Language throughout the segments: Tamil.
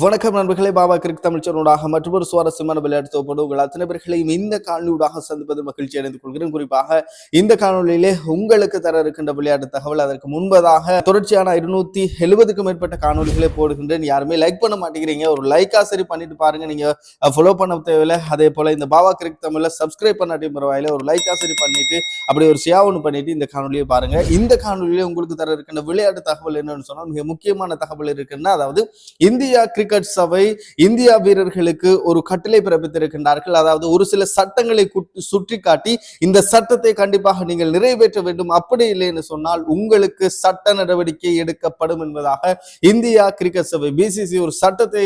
வணக்கம் நண்பர்களே பாபா கிரிக் தமிழ்ச்சனூடாக மற்றொரு சுவாரஸ்யமான விளையாட்டு தொகுப்போடு உங்கள் அத்தனை பேர்களையும் இந்த காணொலியூடாக சந்திப்பது மகிழ்ச்சி அடைந்து கொள்கிறேன். குறிப்பாக இந்த காணொலியிலே உங்களுக்கு தர இருக்கின்ற விளையாட்டு தகவல் அதற்கு முன்பதாக தொடர்ச்சியான இருநூத்தி எழுபதுக்கும் மேற்பட்ட காணொலிகளை போடுகின்றேன். யாருமே லைக் பண்ண மாட்டேங்கிறீங்க. ஒரு லைக்கா சரி பண்ணிட்டு பாருங்க. நீங்க ஃபாலோ பண்ண தேவையில்லை. அதே போல இந்த பாபா கிரிக் தமிழ்ல சப்ஸ்கிரைப் பண்ணாட்டி பரவாயில்ல ஒரு லைக்கா சரி பண்ணிட்டு அப்படி ஒரு ஷியா ஒன்று பண்ணிட்டு இந்த காணொலியை பாருங்க. இந்த காணொலியிலே உங்களுக்கு தர இருக்கின்ற விளையாட்டு தகவல் என்னன்னு சொன்னால் மிக முக்கியமான தகவல் இருக்குன்னா அதாவது இந்தியா கிரிக்கெட் சபை இந்தியா வீரர்களுக்கு ஒரு கட்டளை பிறப்பித்திருக்கின்றார்கள். அதாவது ஒரு சில சட்டங்களை குட்- சுட்டிக்காட்டி இந்த சட்டத்தை கண்டிப்பாக நீங்கள் நிறைவேற்ற வேண்டும். அப்படி இல்லைன்னு சொன்னால் உங்களுக்கு சட்ட நடவடிக்கை எடுக்கப்படும் என்பதாக இந்தியா கிரிக்கெட் சபை பிசிசி ஒரு சட்டத்தை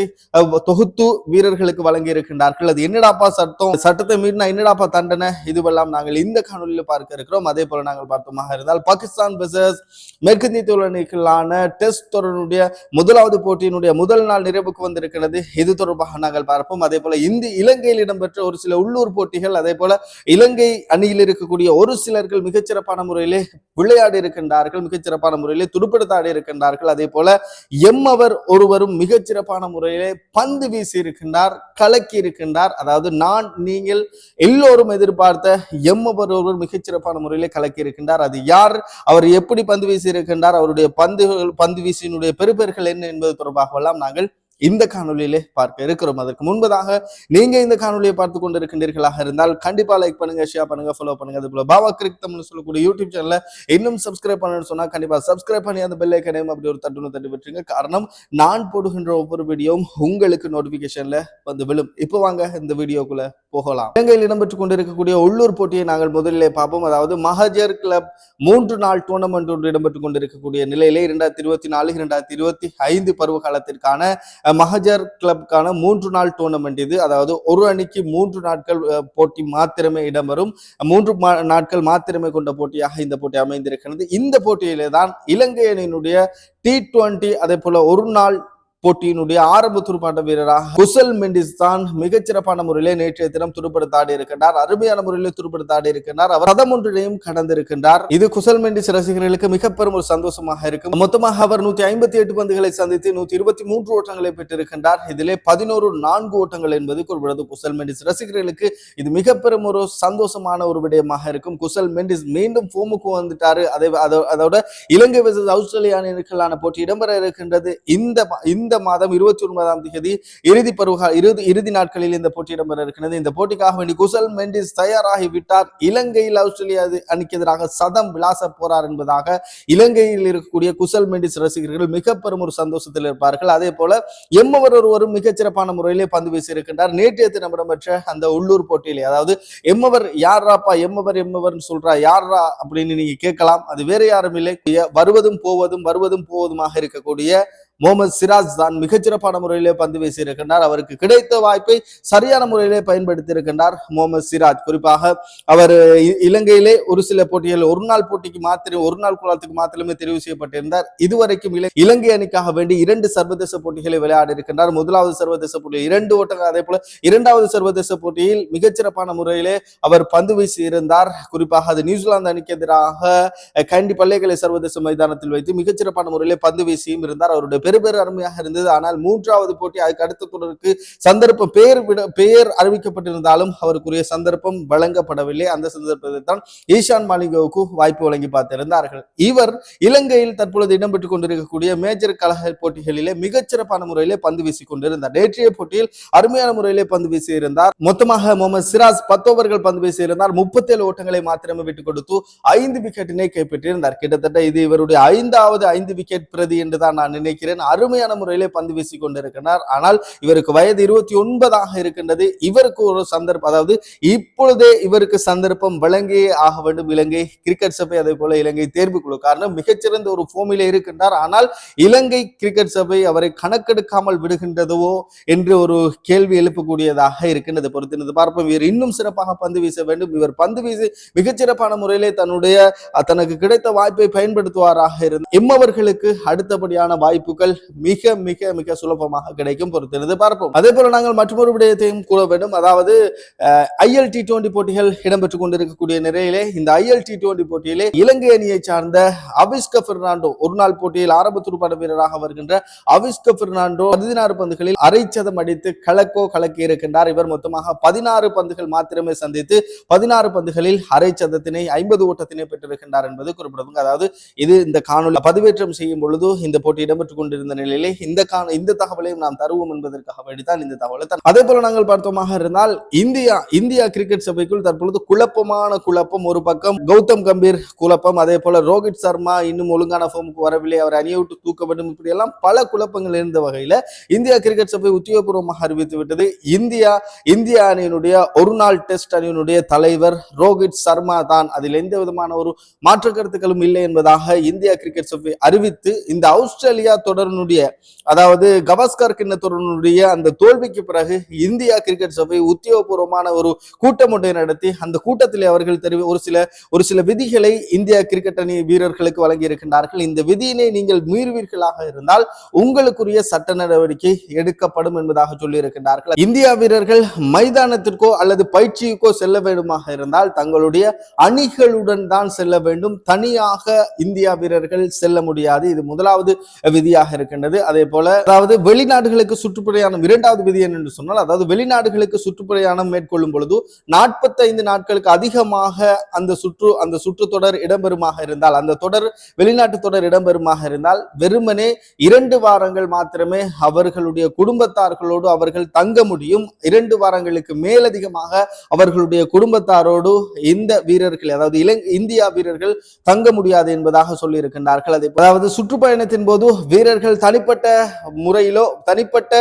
தொகுத்து வீரர்களுக்கு வழங்கி இருக்கின்றார்கள் அது என்னடாப்பா சட்டம்? சட்டத்தை மீறினா என்னடாப்பா தண்டனை? இதுவெல்லாம் நாங்கள் இந்த காணொலியில் பார்க்க இருக்கிறோம். அதே போல நாங்கள் பார்த்தோமாக இருந்தால் பாகிஸ்தான் வெர்சஸ் மேற்கிந்திய தோழர்களுக்கான டெஸ்ட் தொடருடைய முதலாவது போட்டியினுடைய முதல் நாள் நிறைவுக்கு வந்திருக்கிறது. இது தொடர்பாக நாங்கள் பார்ப்போம். அதே போல இந்தி இலங்கையில் இடம்பெற்ற ஒரு சில உள்ளூர் போட்டிகள் அதே போல இலங்கை அணியில் இருக்கக்கூடிய ஒரு சிலர்கள் மிகச்சிறப்பான முறையிலே விளையாடி இருக்கின்றார்கள் மிகச்சிறப்பான முறையிலே துடுப்படுத்தாடி இருக்கின்றார்கள். அதே போல எம்மவர் ஒருவரும் மிகச்சிறப்பான முறையிலே பந்து வீசி இருக்கின்றார் கலக்கி இருக்கின்றார். அதாவது நான் நீங்கள் எல்லோரும் எதிர்பார்த்த எம்மவர் ஒருவர் மிகச்சிறப்பான முறையிலே கலக்கி இருக்கின்றார். அது யார்? அவர் எப்படி பந்து வீசி இருக்கின்றார்? அவருடைய பந்துகள் பந்து வீசியினுடைய பெருபெயர்கள் என்ன என்பது தொடர்பாக எல்லாம் நாங்கள் இந்த காணொலியிலே பார்க்க இருக்கிறோம். அதற்கு முன்பதாக நீங்க இந்த காணொலியை பார்த்து கொண்டு இருக்கின்றீர்களாக இருந்தால் கண்டிப்பா லைக் பண்ணுங்க ஷேர் பண்ணுங்க ஃபாலோ பண்ணுங்க. அது போல பாபா கிரிக் தமிழ் சொல்லக்கூடிய யூடியூப் சேனல்ல இன்னும் சப்ஸ்கிரைப் பண்ணணும்னு சொன்னா கண்டிப்பா சப்ஸ்கிரைப் பண்ணி அந்த பெல் ஐக்கனையும் அப்படி ஒரு தட்டுன்னு தட்டி விட்டுருங்க. காரணம் நான் போடுகின்ற ஒவ்வொரு வீடியோவும் உங்களுக்கு நோட்டிபிகேஷன்ல வந்து விழும். இப்போ வாங்க இந்த வீடியோக்குள்ள போகலாம். இலங்கையில் இடம்பெற்றுக் கொண்டிருக்கக்கூடிய உள்ளூர் போட்டியை நாங்கள் முதலிலே பார்ப்போம். அதாவது மஹஜர் கிளப் மூன்று நாள் டூர்னமெண்ட் ஒன்று இடம்பெற்றுக் கொண்டிருக்கக்கூடிய நிலையிலே இரண்டாயிரத்தி இருபத்தி நாலு இரண்டாயிரத்தி இருபத்தி ஐந்து பருவ காலத்திற்கான மஹஜர் கிளப்கான மூன்று நாள் டூர்னமெண்ட் இது. அதாவது ஒரு அணிக்கு மூன்று நாட்கள் போட்டி மாத்திரமே இடம்பெறும். மூன்று மா- நாட்கள் மாத்திரமே கொண்ட போட்டியாக இந்த போட்டி அமைந்திருக்கிறது. இந்த போட்டியிலே தான் இலங்கை அணியினுடைய டி டுவெண்ட்டி அதே போல ஒரு நாள் போட்டியினுடைய ஆரம்ப துடுப்பாட்ட வீரராக குசல் மெண்டிஸ் தான் மிகச்சிறப்பான முறையிலே நேற்றைய தினம் துடுப்படுத்தாடி இருக்கின்றார். அருமையான முறையிலே துடுப்படுத்தாடி இருக்கின்றார். அவர் ரதம் ஒன்றினையும் கடந்திருக்கின்றார். இது குசல் மெண்டிஸ் ரசிகர்களுக்கு மிக பெரும் ஒரு சந்தோஷமாக இருக்கும். மொத்தமாக அவர் நூத்தி ஐம்பத்தி எட்டு பந்துகளை சந்தித்து நூத்தி இருபத்தி மூன்று ஓட்டங்களை பெற்றிருக்கின்றார். இதிலே பதினோரு நான்கு ஓட்டங்கள் என்பது குறிப்பிடது குசல் மெண்டிஸ் ரசிகர்களுக்கு இது மிக பெரும் ஒரு சந்தோஷமான ஒரு விடயமாக இருக்கும். குசல் மெண்டிஸ் மீண்டும் ஃபோமுக்கு வந்துட்டாரு. அதை அதோட இலங்கை வெர்சஸ் ஆஸ்திரேலியா அணிகளுக்கான போட்டி இடம்பெற இருக்கின்றது. இந்த இந்த இந்த மாதம் இருபத்தி ஒன்பதாம் தேதி இறுதி பருவ இறுதி இறுதி நாட்களில் இந்த போட்டி இடம்பெற இருக்கிறது இந்த போட்டிக்காக வேண்டி குசல் மெண்டிஸ் தயாராகி விட்டார் இலங்கையில் ஆஸ்திரேலியா அணிக்கு எதிராக சதம் விளாச போறார் என்பதாக இலங்கையில் இருக்கக்கூடிய குசல் மெண்டிஸ் ரசிகர்கள் மிக பெரும் ஒரு சந்தோஷத்தில் இருப்பார்கள். அதே போல எம்மவர் ஒருவரும் மிகச்சிறப்பான முறையிலே பந்து வீசி இருக்கின்றார். நேற்றைய தினம் இடம்பெற்ற அந்த உள்ளூர் போட்டியிலே அதாவது எம்மவர் யாராப்பா எம்மவர் எம்மவர்னு சொல்றா யாரா அப்படின்னு நீங்க கேட்கலாம். அது வேற யாரும் இல்லை. வருவதும் போவதும் வருவதும் போவதுமாக இருக்கக்கூடிய முகமது சிராஜ் தான் மிகச்சிறப்பான முறையிலே பந்து வீசியிருக்கின்றார். அவருக்கு கிடைத்த வாய்ப்பை சரியான முறையிலே பயன்படுத்தி இருக்கின்றார் முகமது சிராஜ். குறிப்பாக அவர் இலங்கையிலே ஒரு சில போட்டிகள் ஒரு நாள் போட்டிக்கு மாத்திரம் ஒரு நாள் குளத்துக்கு மாத்திரமே தெரிவு செய்யப்பட்டிருந்தார். இதுவரைக்கும் இலங்கை அணிக்காக வேண்டி இரண்டு சர்வதேச போட்டிகளை விளையாடி இருக்கின்றார் முதலாவது சர்வதேச போட்டி இரண்டு ஓட்டங்கள் அதே போல இரண்டாவது சர்வதேச போட்டியில் மிகச்சிறப்பான முறையிலே அவர் பந்து வீசி இருந்தார் குறிப்பாக அது நியூசிலாந்து அணிக்கு எதிராக கண்டி பள்ளிகளை சர்வதேச மைதானத்தில் வைத்து மிகச்சிறப்பான முறையிலே பந்து வீசியும் இருந்தார். அவருடைய பெருபெரு அருமையாக இருந்தது. ஆனால் மூன்றாவது போட்டி அதுக்கு அடுத்த தொடருக்கு சந்தர்ப்பம் பெயர் விட பெயர் அறிவிக்கப்பட்டிருந்தாலும் அவருக்குரிய சந்தர்ப்பம் வழங்கப்படவில்லை. அந்த சந்தர்ப்பத்தில் தான் ஈஷான் மாலிகோவுக்கு வாய்ப்பு வழங்கி பார்த்திருந்தார்கள். இவர் இலங்கையில் தற்பொழுது இடம்பெற்றுக் கொண்டிருக்கக்கூடிய மேஜர் கழக போட்டிகளிலே மிகச்சிறப்பான முறையிலே பந்து வீசிக் கொண்டிருந்தார். நேற்றைய போட்டியில் அருமையான முறையிலே பந்து வீசி இருந்தார் மொத்தமாக முகமது சிராஜ் பத்து ஓவர்கள் பந்து வீசி இருந்தார் முப்பத்தேழு ஓட்டங்களை மாத்திரமே விட்டுக் கொடுத்து ஐந்து விக்கெட்டினை கைப்பற்றியிருந்தார். கிட்டத்தட்ட இது இவருடைய ஐந்தாவது ஐந்து விக்கெட் பிரதி என்று தான் நான் நினைக்கிறேன். அருமையான முறையிலே பந்து வீசி கொண்டிருக்கிறார். ஆனால் இவருக்கு வயது இருபத்தி ஒன்பதாக இருக்கின்றது. இவருக்கு ஒரு சந்தர்ப்பம் அதாவது இப்பொழுதே இவருக்கு சந்தர்ப்பம் வழங்கியே ஆக வேண்டும். இலங்கை கிரிக்கெட் சபை அதே போல இலங்கை தேர்வுக்குழு காரணம் மிகச்சிறந்த ஒரு ஃபோமில இருக்கின்றார். ஆனால் இலங்கை கிரிக்கெட் சபை அவரை கணக்கெடுக்காமல் விடுகின்றதோ என்று ஒரு கேள்வி எழுப்பக்கூடியதாக இருக்கின்றது. பொறுத்திருந்து பார்ப்போம். இவர் இன்னும் சிறப்பாக பந்து வீச வேண்டும். இவர் பந்து வீசி மிகச்சிறப்பான முறையிலே தன்னுடைய தனக்கு கிடைத்த வாய்ப்பை பயன்படுத்துவாராக இருந்த எம்மவர்களுக்கு அடுத்தபடியான வாய்ப்புகள் வாய்ப்புகள் மிக மிக மிக சுலபமாக கிடைக்கும் பொறுத்திருந்து பார்ப்போம். அதே போல நாங்கள் மற்றொரு விடயத்தையும் கூற வேண்டும். அதாவது ஐஎல் டி டுவெண்டி போட்டிகள் இடம்பெற்றுக் கொண்டிருக்கக்கூடிய நிலையிலே இந்த ஐஎல் டி டுவெண்டி போட்டியிலே இலங்கை அணியை சார்ந்த அபிஸ்க பெர்னாண்டோ ஒரு நாள் போட்டியில் ஆரம்ப துடுப்பாட்ட வீரராக வருகின்ற அபிஸ்க பெர்னாண்டோ பதினாறு பந்துகளில் அரை சதம் அடித்து கலக்கோ கலக்கி இருக்கின்றார். இவர் மொத்தமாக பதினாறு பந்துகள் மாத்திரமே சந்தித்து பதினாறு பந்துகளில் அரை சதத்தினை ஐம்பது ஓட்டத்தினை பெற்றிருக்கின்றார் என்பது குறிப்பிடத்தக்க அதாவது இது இந்த காணொலி பதிவேற்றம் செய்யும் பொழுது இந்த போட்டி இடம்பெற்றுக் கொண்டு கொண்டிருந்த நிலையிலே இந்த காண இந்த தகவலையும் நாம் தருவோம் என்பதற்காக வேண்டித்தான் இந்த தகவலை தான் அதே போல நாங்கள் பார்த்தோமாக இருந்தால் இந்தியா இந்தியா கிரிக்கெட் சபைக்குள் தற்பொழுது குழப்பமான குழப்பம். ஒரு பக்கம் கௌதம் கம்பீர் குழப்பம் அதே போல ரோஹித் சர்மா இன்னும் ஒழுங்கான ஃபார்முக்கு வரவில்லை அவர் அணியை விட்டு தூக்க வேண்டும் இப்படி எல்லாம் பல குழப்பங்கள் இருந்த வகையில இந்தியா கிரிக்கெட் சபை உத்தியோகபூர்வமாக அறிவித்து விட்டது. இந்தியா இந்திய அணியினுடைய ஒரு நாள் டெஸ்ட் அணியினுடைய தலைவர் ரோஹித் சர்மா தான். அதில் எந்த விதமான ஒரு மாற்று கருத்துக்களும் இல்லை என்பதாக இந்தியா கிரிக்கெட் சபை அறிவித்து இந்த ஆஸ்திரேலியா தொடரினுடைய அதாவது கவாஸ்கர் கிண்ண அந்த தோல்விக்கு பிறகு இந்தியா கிரிக்கெட் சபை உத்தியோகபூர்வமான ஒரு கூட்டம் ஒன்றை நடத்தி அந்த கூட்டத்தில் அவர்கள் தெரிவி ஒரு சில ஒரு சில விதிகளை இந்தியா கிரிக்கெட் அணி வீரர்களுக்கு வழங்கி இருக்கின்றார்கள் இந்த விதியினை நீங்கள் மீறுவீர்களாக இருந்தால் உங்களுக்குரிய சட்ட நடவடிக்கை எடுக்கப்படும் என்பதாக சொல்லி இருக்கின்றார்கள் இந்தியா வீரர்கள் மைதானத்திற்கோ அல்லது பயிற்சிக்கோ செல்ல வேண்டுமாக இருந்தால் தங்களுடைய அணிகளுடன் தான் செல்ல வேண்டும். தனியாக இந்தியா வீரர்கள் செல்ல முடியாது. இது முதலாவது விதியாக இருக்கின்றது. அதே போல அதாவது வெளிநாடுகளுக்கு சுற்றுப்பிரயாணம் இரண்டாவது விதி என்று சொன்னால் அதாவது வெளிநாடுகளுக்கு சுற்றுப்பிரயாணம் மேற்கொள்ளும் பொழுது நாற்பத்தைந்து நாட்களுக்கு அதிகமாக அந்த சுற்று அந்த சுற்றுத்தொடர் இடம்பெறுமாக இருந்தால் அந்த தொடர் வெளிநாட்டு தொடர் இடம்பெறுமாக இருந்தால் வெறுமனே இரண்டு வாரங்கள் மாத்திரமே அவர்களுடைய குடும்பத்தார்களோடு அவர்கள் தங்க முடியும். இரண்டு வாரங்களுக்கு மேலதிகமாக அவர்களுடைய குடும்பத்தாரோடு இந்த வீரர்கள் அதாவது இலங்கை இந்தியா வீரர்கள் தங்க முடியாது என்பதாக சொல்லியிருக்கின்றார்கள். அதே அதாவது சுற்றுப்பயணத்தின் போது வீரர்கள் தனிப்பட்ட முறையிலோ தனிப்பட்ட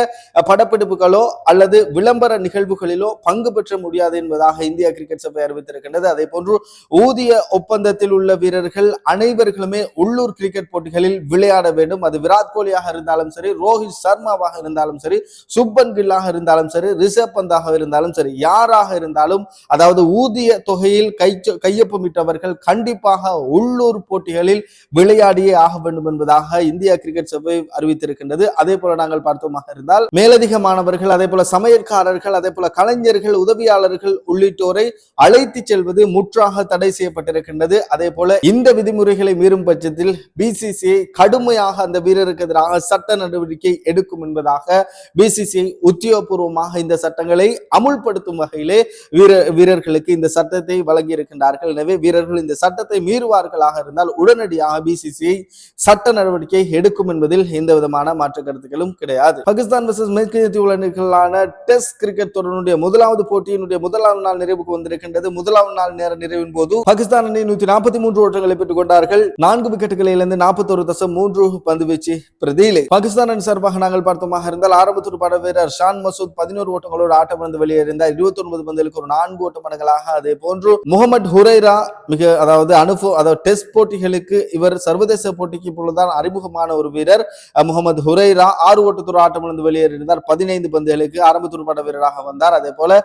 படப்பிடிப்புகளோ அல்லது விளம்பர நிகழ்வுகளிலோ பங்கு பெற்ற முடியாது என்பதாக இந்திய கிரிக்கெட் சபை அறிவித்திருக்கின்றது. அதே போன்று ஊதிய ஒப்பந்தத்தில் உள்ள வீரர்கள் அனைவர்களுமே உள்ளூர் கிரிக்கெட் போட்டிகளில் விளையாட வேண்டும். அது விராட் கோலியாக இருந்தாலும் சரி ரோஹித் சர்மாவாக இருந்தாலும் சரி சுப்பன் கில்லாக இருந்தாலும் சரி ரிஷப் பந்தாக இருந்தாலும் சரி யாராக இருந்தாலும் அதாவது ஊதிய தொகையில் கை கையொப்பமிட்டவர்கள் கண்டிப்பாக உள்ளூர் போட்டிகளில் விளையாடியே ஆக வேண்டும் என்பதாக இந்திய கிரிக்கெட் சபை அறிவித்திருக்கின்றது. அதே போல நாங்கள் பார்த்தோமாக இருந்தால் மேலதிக மாணவர்கள் அதே போல சமையற்காரர்கள் அதே போல கலைஞர்கள் உதவியாளர்கள் உள்ளிட்டோரை அழைத்து செல்வது முற்றாக தடை செய்யப்பட்டிருக்கின்றது. அதே போல இந்த விதிமுறைகளை மீறும் பட்சத்தில் பிசிசிஐ கடுமையாக அந்த வீரருக்கு எதிராக சட்ட நடவடிக்கை எடுக்கும் என்பதாக பிசிசிஐ உத்தியோகபூர்வமாக இந்த சட்டங்களை அமுல்படுத்தும் வகையிலே வீர வீரர்களுக்கு இந்த சட்டத்தை வழங்கி இருக்கின்றார்கள் எனவே வீரர்கள் இந்த சட்டத்தை மீறுவார்களாக இருந்தால் உடனடியாக பிசிசிஐ சட்ட நடவடிக்கை எடுக்கும் என்பதில் எந்த விதமான மாற்று கருத்துக்களும் கிடையாது. பாகிஸ்தான் வர்சஸ் மேற்கிந்திய தீவுகளுக்கான டெஸ்ட் கிரிக்கெட் தொடருடைய முதலாவது போட்டியினுடைய முதலாம் நாள் நிறைவுக்கு வந்திருக்கின்றது. முதலாம் நாள் நேர நிறைவின் போது பாகிஸ்தான் அணி நூத்தி நாற்பத்தி மூன்று ஓட்டங்களை பெற்றுக் கொண்டார்கள். நான்கு விக்கெட்டுகளை இழந்து நாற்பத்தொரு தசம் மூன்று பந்து வீச்சு பிரதியிலே. பாகிஸ்தான் அணி சார்பாக நாங்கள் பார்த்தோமாக இருந்தால் ஆரம்பத்தூர் பட வீரர் ஷான் மசூத் பதினோரு ஓட்டங்களோடு ஆட்டம் வந்து வெளியேறிந்தார். இருபத்தி ஒன்பது பந்துகளுக்கு ஒரு நான்கு ஓட்ட மடங்களாக அதே போன்று முகமது ஹுரைரா மிக அதாவது அனுபவ அதாவது டெஸ்ட் போட்டிகளுக்கு இவர் சர்வதேச போட்டிக்கு இப்பொழுதுதான் அறிமுகமான ஒரு வீரர். முகமது ஹுரைரா ஆறு ஓட்டத்தோடு ஆட்டம் வந்து வெளியேறினார். பதினைந்து பந்துகளுக்கு ஆரம்ப துடுப்பாட்ட வீரராக வந்தார். அதே போல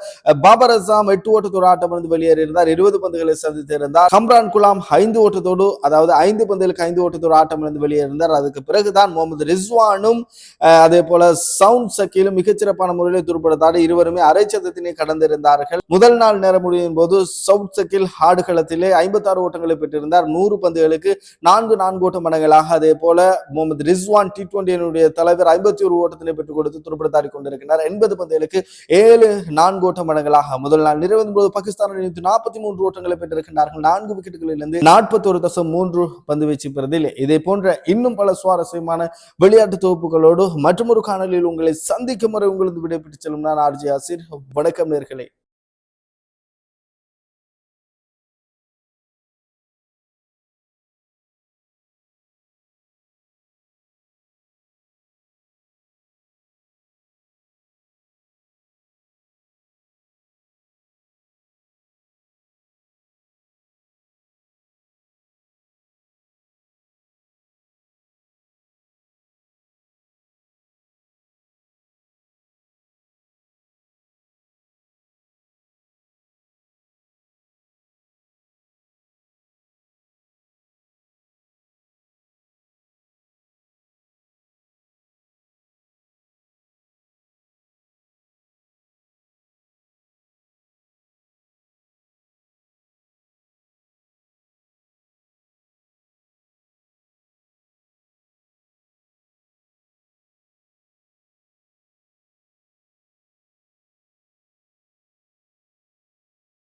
பாபர் அசாம் எட்டு ஓட்டத்தோடு ஆட்டம் வெளியேறியிருந்தார். இருபது பந்துகளை சந்தித்திருந்தார் கம்ரான் குலாம் ஐந்து ஓட்டத்தோடு அதாவது ஐந்து பந்துகளுக்கு ஐந்து ஓட்டத்தோடு ஆட்டம் இழந்து வெளியேறினார் அதுக்கு பிறகுதான் முகமது ரிஸ்வானும் அதே போல சவுண்ட் சக்கிலும் மிகச்சிறப்பான முறையில் துடுப்படுத்தாடி இருவருமே அரை சதத்தினை கடந்திருந்தார்கள். முதல் நாள் நேர முடியும் போது சவுத் சக்கில் ஆடுகளத்திலே ஐம்பத்தாறு ஓட்டங்களை பெற்றிருந்தார். நூறு பந்துகளுக்கு நான்கு நான்கு ஓட்ட மடங்களாக அதே போல முகமது ரிஸ்வான் டி டுவெண்டி தலைவர் ஐம்பத்தி ஒரு ஓட்டத்திலே பெற்றுக் கொடுத்து துடுப்படுத்தாடி கொண்டிருக்கிறார். எண்பது பந்தயலுக்கு ஏழு நான்கு ஓட்ட மடங்களாக முதல் நாள் நிறைவதும் போது பாகிஸ்தான் அணி நாற்பத்தி மூன்று ஓட்டங்களை பெற்றிருக்கின்றார்கள். நான்கு விக்கெட்டுகளிலிருந்து நாற்பத்தொரு தசம் மூன்று பந்து வீச்சு பெறுதில் இதே போன்ற இன்னும் பல சுவாரஸ்யமான விளையாட்டு தொகுப்புகளோடு மற்றொரு காணொலியில் உங்களை சந்திக்கும் வரை உங்களது விடைபெற்று செல்லும் நான் ஆர்ஜி ஆசிர். வணக்கம் நேர்களே.